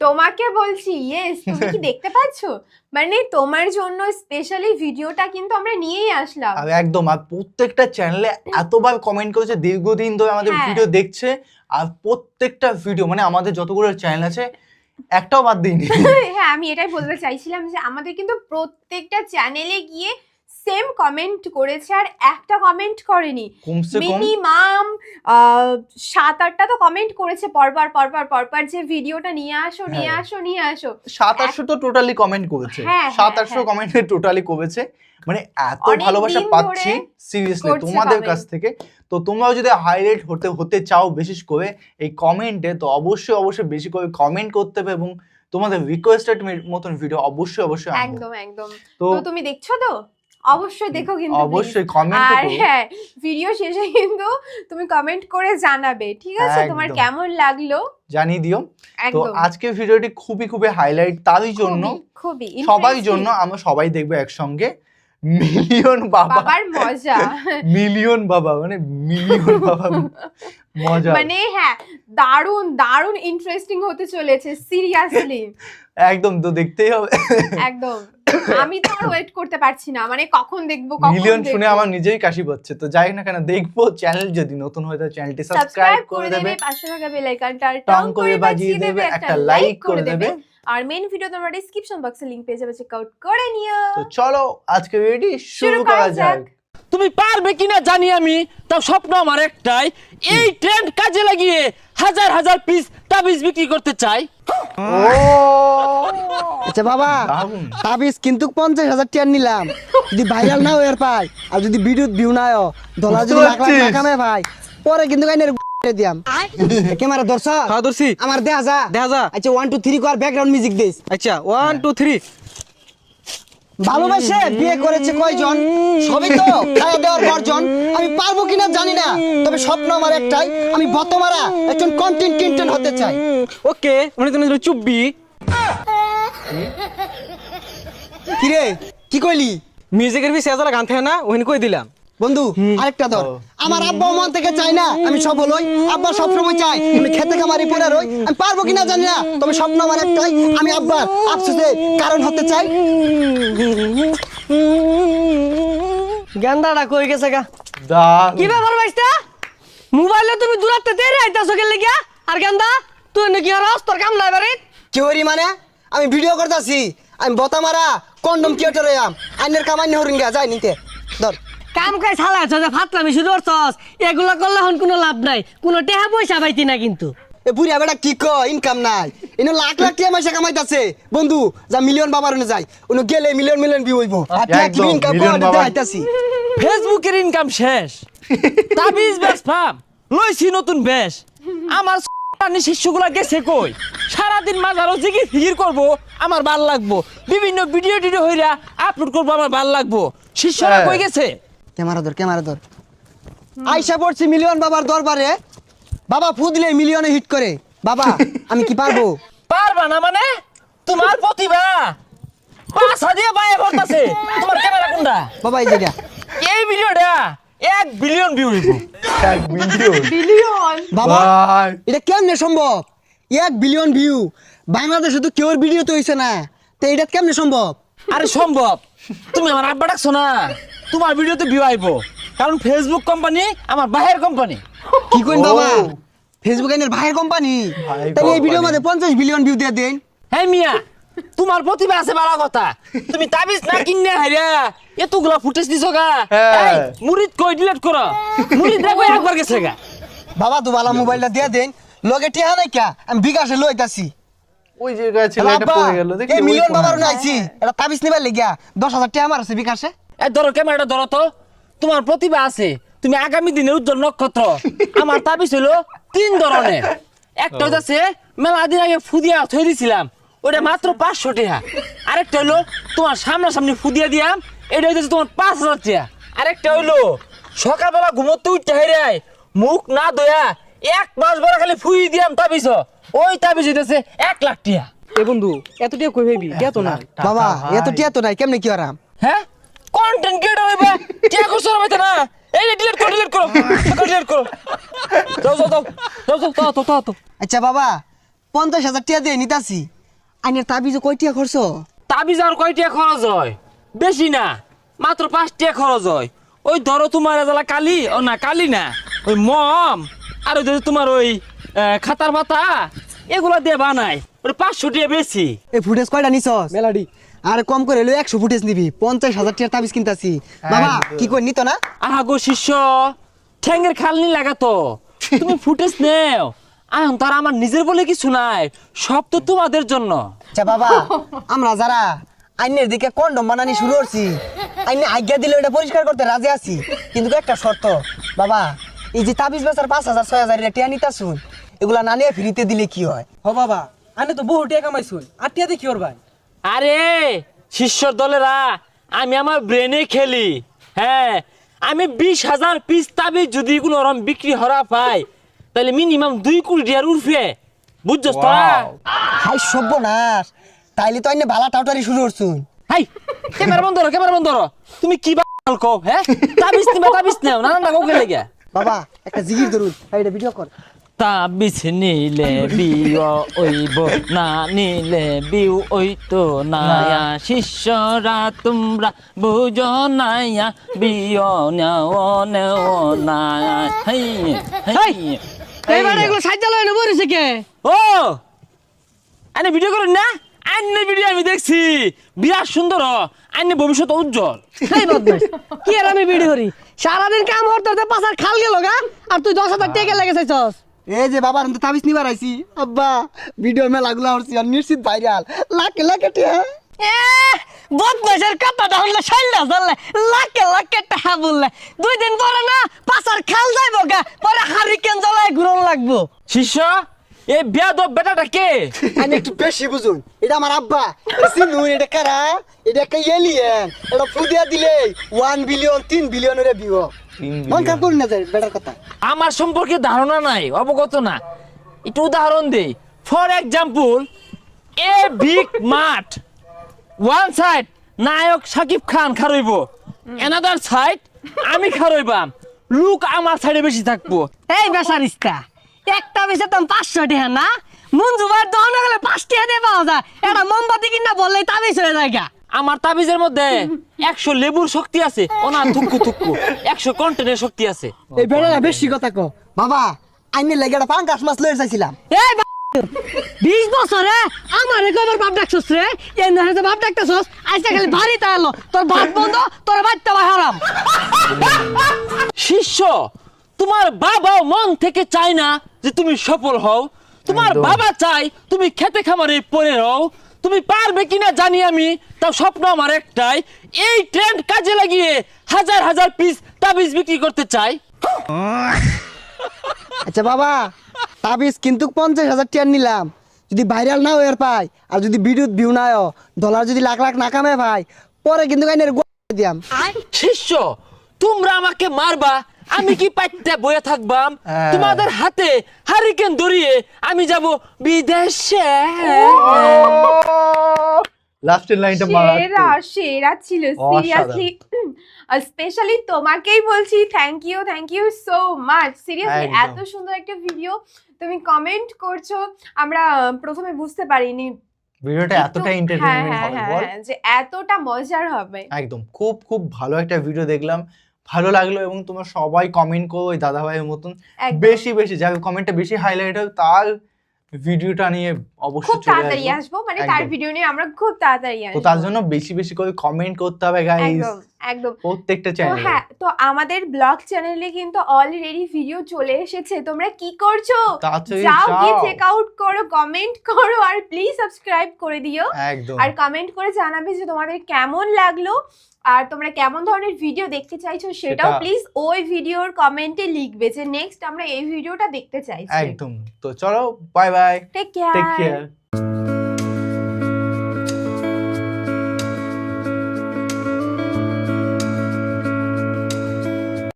তোমাকে বলছি ইয়েস তুমি কি দেখতে পাচ্ছ? মানে তোমার জন্য স্পেশালি ভিডিওটা কিন্তু আমরা নিয়েই আসলাম। আর একদম আর প্রত্যেকটা চ্যানেলে এতবার কমেন্ট করেছে দীর্ঘদিন ধরে আমাদের হ্যাঁ। ভিডিও দেখছে আর প্রত্যেকটা ভিডিও মানে আমাদের যতগুলো চ্যানেল আছে একটাও বাদ দিইনি। হ্যাঁ আমি এটাই বলতে চাইছিলাম যে আমাদের কিন্তু প্রত্যেকটা চ্যানেলে গিয়ে সেম কমেন্ট করেছে আর একটা কমেন্ট করেনি। মিনিমাম সাত আটটা তো কমেন্ট করেছে পরপর পরপর পরপর যে ভিডিওটা নিয়ে আসো নিয়ে হ্যাঁ। আসো নিয়ে আসো। সাত আটশো তো টোটালি কমেন্ট করেছে। সাত আটশো। কমেন্টে টোটালি করেছে মানে এত ভালোবাসা পাচ্ছি সিরিয়াসলি তোমাদের কাছ থেকে। তো তোমরাও যদি হাইলাইট হতে হতে চাও বিশেষ করে এই কমেন্টে তো অবশ্যই অবশ্যই বেশি করে কমেন্ট করতে হবে এবং তোমাদের রিকোয়েস্টেড মতন ভিডিও অবশ্যই অবশ্যই একদম একদম। তো তুমি দেখছ তো? অবশ্যই দেখো কিন্তু অবশ্যই কমেন্ট আর হ্যাঁ ভিডিও শেষে কিন্তু তুমি কমেন্ট করে জানাবে ঠিক আছে? তোমার কেমন লাগল? জানিয়ে দিও। তো আজকের ভিডিওটি খুবই খুবই হাইলাইট তারই জন্য খুবই, খুবই সবাই জন্য আমরা সবাই দেখব একসঙ্গে মিলিয়ন বাবা। বাবার মজা। মিলিয়ন বাবা মানে মিলিয়ন বাবা। মজা। মানে হ্যাঁ দারুণ দারুণ ইন্টারেস্টিং হতে চলেছে সিরিয়াসলি একদম তো দেখতেই হবে। একদম। আমি তো আর ওয়েট করতে পারছি না। মানে কখন দেখব কখন মিলিয়ন শুনে আমার নিজেই কাশি পাচ্ছে তো যাই না কেন দেখব চ্যানেল যদি নতুন হয় তাহলে চ্যানেলটি সাবস্ক্রাইব করে দেবে। পাশে থাকা বেল আইকনটা টং করে বাজিয়ে দেবে একটা লাইক করে দেবে। আর মেইন ভিডিও তোমরা ডেসক্রিপশন বক্সে লিংক পেয়ে যাবে চেক আউট করে নিও। তো চলো আজকে রেডি শুরু করা যাক। তুমি পারবে কিনা জানি আমি তাও স্বপ্ন আমার একটাই এই ট্রেন্ড কাজে লাগিয়ে হাজার হাজার পিস তাবিজ বিক্রি করতে চাই। আচ্ছা বাবা তাবিজ কিন্তু পঞ্চাশ হাজার টিয়ার নিলাম। যদি ভাইরাল না হয়ে পাই আর যদি ভিডিও ভিউ না হয় ডলার যদি লাখ লাখ টাকা কামে ভাই পরে কিন্তু কাইনের দিয়াম। ক্যামেরা ধরছ? হ্যাঁ ধরছি। আমার দেখা যা। দেখা যা। আচ্ছা ওয়ান টু থ্রি কর ব্যাকগ্রাউন্ড মিউজিক দিস। আচ্ছা ওয়ান টু থ্রি ভালোবাসে বিয়ে করেছে কয়জন? সবই তো খাওয়া দেওয়ার বর্জন আমি পারব কিনা জানি না। তবে স্বপ্ন আমার একটাই আমি বতমারা একজন কন্টেন্ট কন্টেন্ট হতে চাই। ওকে মানে তুমি চুপবি। কিরে কি কইলি? মিউজিকের বি সেজালা গান থাকে না ওখানে কই দিলাম? বন্ধু আরেকটা ধর। আমার আব্বা মন থেকে চাই না আমি সফল হই। আব্বা সবসময় চাই আমি খেতে খামারি পড়ে রই আমি পারব কিনা জানি না। তবে স্বপ্ন আমার একটাই আমি আব্বার আফসোসে কারণ হতে চাই। গেন্দাটা কই গেছে গা। কি ব্যাপার ভাইস্তা? মোবাইলে তুমি দূরাতে দেরি আইতাছো কে লাগিয়া? আর গেন্দা তুই নাকি আর তোর কাম নাই বাড়ি কি হরি মানে? আমি ভিডিও করতেছি আমি বতা মারা কন্ডম কিয়টারে আম। আইনের কামাই হরিঙ্গা যাই নিতে। ধর। কাম কাজ চালাইছ যে ফাতলামি শুরু করছস? এগুলো করলে হন কোনো লাভ নাই। কোনো টেহা পয়সা পাইতি না কিন্তু। এ বুড়িয়া বেটা কি ক ইনকাম নাই। ইনো লাখ লাখ টিয়া মাসে কামাইতাছে। বন্ধু যা মিলিয়ন বাবার উনি যাই। উনি গেলে মিলিয়ন মিলিয়ন ভিউ হইব। আর টিয়া কি ইনকাম করে বাবা। ফেসবুকের ইনকাম শেষ। তাবিজ বেশ ফাম লইছি নতুন বেশ। আমার পানি শিষ্যগুলা গেছে কই? সারাদিন মাঝারও জিগি ফিগির করব আমার ভালো লাগবো। বিভিন্ন ভিডিও টিডিও হইরা আপলোড করব আমার ভালো লাগবো। শিষ্যরা হ্যাঁ। কই গেছে? ক্যামেরা ধর ক্যামেরা ধর। আইসা পড়ছি মিলিয়ন বাবার দরবারে। বাবা ফু দিলে মিলিয়নে হিট করে। বাবা আমি কি পারব? পারবা না মানে? তোমার প্রতিভা। পাঁচা দিয়ে ভরতাছে তোমার ক্যামেরা কোনটা? বাবা এই যেটা এই ভিডিওটা এক বিলিয়ন ভিউ হইব। এক মিলিয়ন বিলিয়ন বাবা এটা কেমনে সম্ভব? এক বিলিয়ন ভিউ বাংলাদেশে তো কেউর ভিডিও তো হইছে না। তো এটা কেমনে সম্ভব? আরে সম্ভব। তুমি আমার আব্বা ডাকছো না? তোমার ভিডিওতে ভিউ আইবো। কারণ ফেসবুক কোম্পানি আমার বাহের কোম্পানি কি কইন। বাবা? ফেসবুক এর ভাইয়ের কোম্পানি তাহলে এই ভিডিওর মধ্যে পঞ্চাশ বিলিয়ন ভিউ দিয়ে দেন। হ্যাঁ মিয়া তোমার প্রতিভা আছে বালা কথা। তুমি তাবিজ না কিনে হাইরা এতগুলা ফুটেজ দিছো গা? হ্যাঁ। এই, মুরিদ কই ডিলিট করো? মুরিদ দেখো একবার গেছে গা। বাবা দুবালা মোবাইলটা দিয়ে দেন। লগে টিহা নাই কা? আমি বিকাশে লইতাছি। ওই জায়গায় ছিল এটা পড়ে গেল দেখি এই মিলিয়ন। বাবার নাইছি এটা তাবিজ নিবার লেগিয়া দশ হাজার টাকা আমার আছে বিকাশে। এই ধরো ক্যামেরাটা ধরো তো। তোমার প্রতিভা আছে তুমি আগামী দিনের উজ্জ্বল নক্ষত্র। আমার তাবিজ হলো তিন ধরনের। একটা হচ্ছে মেলা দিন আগে ফুদিয়া থই দিছিলাম ওটা মাত্র পাঁচশো টাকা। আরেকটা হলো তোমার সামনাসামনি ফুদিয়া দিয়াম এটা হচ্ছে তোমার পাঁচ হাজার টাকা। আরেকটা হইল সকালবেলা ঘুমোতে উঠতে হেরে মুখ না দয়া এক মাস বড় খালি ফুই দিয়াম তাবিজ। ওই তাবিজ হইতেছে এক লাখ টাকা এ বন্ধু এত টিয়া কই ভাবি গেতো না বাবা। এত টিয়া তো নাই কেমনে কি আরাম? হ্যাঁ? কন্টেন্ট ক্রিয়েটর হইবে টিয়া করছ না বেটা না। এই ডিলিট করো ডিলিট করো ডিলিট করো। যাও যাও যাও যাও যাও তাও তো তো। আচ্ছা বাবা পঞ্চাশ হাজার টিয়া দিয়ে নিতাছি। আইনের তাবিজে কয় টিয়া খরচ? তাবিজ আর কয়টিয়া খরচ হয়? বেশি না মাত্র পাঁচটিয়া খরচ হয়। ওই ধরো তোমার এজালা কালি ও না কালি না ওই মম। আর ওই তোমার ওই আহ, খাতার পাতা এগুলা দিয়ে বানাই ওই পাঁচশো টিয়া বেশি। এই ফুটেজ কয়টা নিছস? মেলাডি। আর কম করে হলো একশো ফুটেজ নিবি পঞ্চাশ হাজার টিয়ার তাবিজ কিনতাছি। বাবা কি করে নিত না? আহা গো শিষ্য ঠ্যাঙ্গের খালনি লাগাতো তুমি ফুটেজ নেও। আহ তার আমার নিজের বলে কিছু নাই। সব তো তোমাদের জন্য। আচ্ছা বাবা আমরা যারা আইনের দিকে কন্ডম বানানি শুরু করছি আইনে আজ্ঞা দিলে ওটা পরিষ্কার করতে রাজি আছি। কিন্তু একটা শর্ত বাবা এই যে তাবিজ বেচার পাঁচ হাজার ছয় হাজার টিয়া নিতা শুন এগুলা না নিয়ে ফ্রিতে দিলে কি হয়? হ বাবা আনে তো বহু টাকা কামাইছুন। আর টিয়া দেখি ওর ভাই। আরে শিষ্যর দলেরা আমি আমার ব্রেনে খেলি। হ্যাঁ আমি বিশ হাজার পিস তাবিজ যদি কোনো ওরম বিক্রি হরা পাই তাহলে মিনিমাম দুই কোটি টাকার উঠবে বুঝছস তোরা. হাই সর্বনাশ। তাইলে তো আইনে বালা টাউটারি শুরু করছুন। হাই ক্যামেরা বন্ধ করো ক্যামেরা বন্ধ করো তুমি কি বাল কও হ্যাঁ তাবিজ নিবা তাবিজ নেও না না কাউকে লেগে বাবা একটা জিগির ধরুন। এটা ভিডিও কর। তাবিজ নিলে বিও ওইব না নিলে বিউ ওই তো নায়া শিষ্যরা তোমরা বুঝো নায়া বিও নেও নেও নায়া হাই হাই এবারে এগুলো সাহায্য লয় না কে ও ভিডিও করুন না। আন্নের ভিডিও আমি দেখছি। বিরাট সুন্দর আন্নে ভবিষ্যৎ উজ্জ্বল। এই বদমাস কি আর আমি বিড়ি করি? সারাদিন কাম করতে করতে পাশার খাল গেল গা আর তুই দশ হাজার টাকা লেগে চাইছস এই যে বাবার তো তাবিজ নিবার আইছি। আব্বা ভিডিও মেলা গুলা হচ্ছে আর নিশ্চিত ভাইরাল লাখে লাখে টিয়া। বদমাসের কথাটা হলে সাইলা চললে লাখে লাখে টাকা বললে। দুই দিন পরে না পাশার খাল যাইব গা পরে হারিকেন জ্বলায় ঘুরন লাগবো। শিষ্য এই বেয়াদব বেটাটা কে? আমি একটু বেশি বুঝুন। এটা আমার আব্বা। চিনুন এটা কারা? এটা একটা এলিয়েন এটা ফুদিয়া দিলে ওয়ান বিলিয়ন তিন বিলিয়নের ভিউ তিন মন। খারাপ করুন না যায় বেটার কথা। আমার সম্পর্কে ধারণা নাই অবগত না। একটু উদাহরণ দেই। ফর এক্সাম্পল এ বিগ মাঠ ওয়ান সাইড নায়ক সাকিব খান খারইব এনাদার সাইড আমি খারইবাম। লুক আমার সাইডে বেশি থাকব। এই বেসারিস্তা। একটা বেশে তো পাঁচশো টাকা না? মঞ্জু ভাই দহন গেলে পাঁচ টাকা দিয়ে পাওয়া যায়। এটা মোমবাতি কিনা বললেই তাবিজ হয়ে যায় গা। আমার তাবিজের মধ্যে একশো লেবুর শক্তি আছে ও না থুকু থুকু। একশো কন্টেনের শক্তি আছে। এই বেটারা বেশি কথা কো বাবা আইনে লাগে একটা পাঙ্কাশ মাছ লয়ে চাইছিলাম এই বিশ বছরে আমার কবার বাপ ডাকছস রে? এই না হচ্ছে বাপ ডাকতেছস? আজকে খালি ভারী তাইলো তোর ভাত বন্ধ তোর বাচ্চা ভাই হারাম। শিষ্য তোমার বাবাও মন থেকে চায় না যে তুমি সফল হও। তোমার বাবা চাই তুমি খেতে খামারে পড়ে রও। তুমি পারবে কিনা জানি আমি তাও স্বপ্ন আমার একটাই। এই ট্রেন্ড কাজে লাগিয়ে হাজার হাজার পিস তাবিজ বিক্রি করতে চাই। আচ্ছা বাবা তাবিজ কিন্তু পঞ্চাশ হাজার টিয়ার নিলাম। যদি ভাইরাল না হয়ে পাই আর যদি বিদ্যুৎ ভিউ না হয় ডলার যদি লাখ লাখ না কামে ভাই পরে কিন্তু দিয়াম। শিষ্য তোমরা আমাকে মারবা আমি কি পাইতে বয়ে থাকবাম। তোমাদের হাতে হারিকেন ধরিয়ে আমি যাব বিদেশে। লাস্টের লাইনটা সেরা সেরা ছিল সিরিয়াসলি স্পেশালি তোমাকেই বলছি thank you thank you so much seriously এত সুন্দর একটা ভিডিও তুমি কমেন্ট করছ আমরা প্রথমে বুঝতে পারিনি। ভিডিওটা এতটা হ্যাঁ এন্টারটেইনমেন্ট হ্যাঁ হবে হ্যাঁ হ্যাঁ, যে এতটা মজার হবে। একদম খুব খুব ভালো একটা ভিডিও দেখলাম। ভালো লাগল এবং তোমরা সবাই কমেন্ট করো ওই দাদা ভাইয়ের মতন। বেশি বেশি যাকে কমেন্টটা বেশি হাইলাইট হবে তার ভিডিওটা নিয়ে অবশ্যই খুব তাড়াতাড়ি আসব। মানে তার ভিডিও নিয়ে আমরা খুব তাড়াতাড়ি তো আসব। তার জন্য বেশি বেশি করে কমেন্ট করতে হবে গাইস একদম একদম। প্রত্যেকটা তো চ্যানেলে হ্যাঁ তো আমাদের ব্লগ চ্যানেলে কিন্তু অলরেডি ভিডিও চলে এসেছে। তোমরা কি করছ? যাও গিয়ে চেক আউট করো কমেন্ট করো আর প্লিজ সাবস্ক্রাইব করে দিও। একদম। আর কমেন্ট করে জানাবে যে তোমাদের কেমন লাগল। আর তোমরা কেমন ধরনের ভিডিও দেখতে চাইছো সেটাও প্লিজ ওই ভিডিওর কমেন্টে লিখবে যে নেক্সট আমরা এই ভিডিওটা দেখতে চাইছি। একদম। তো চলো bye bye take take care care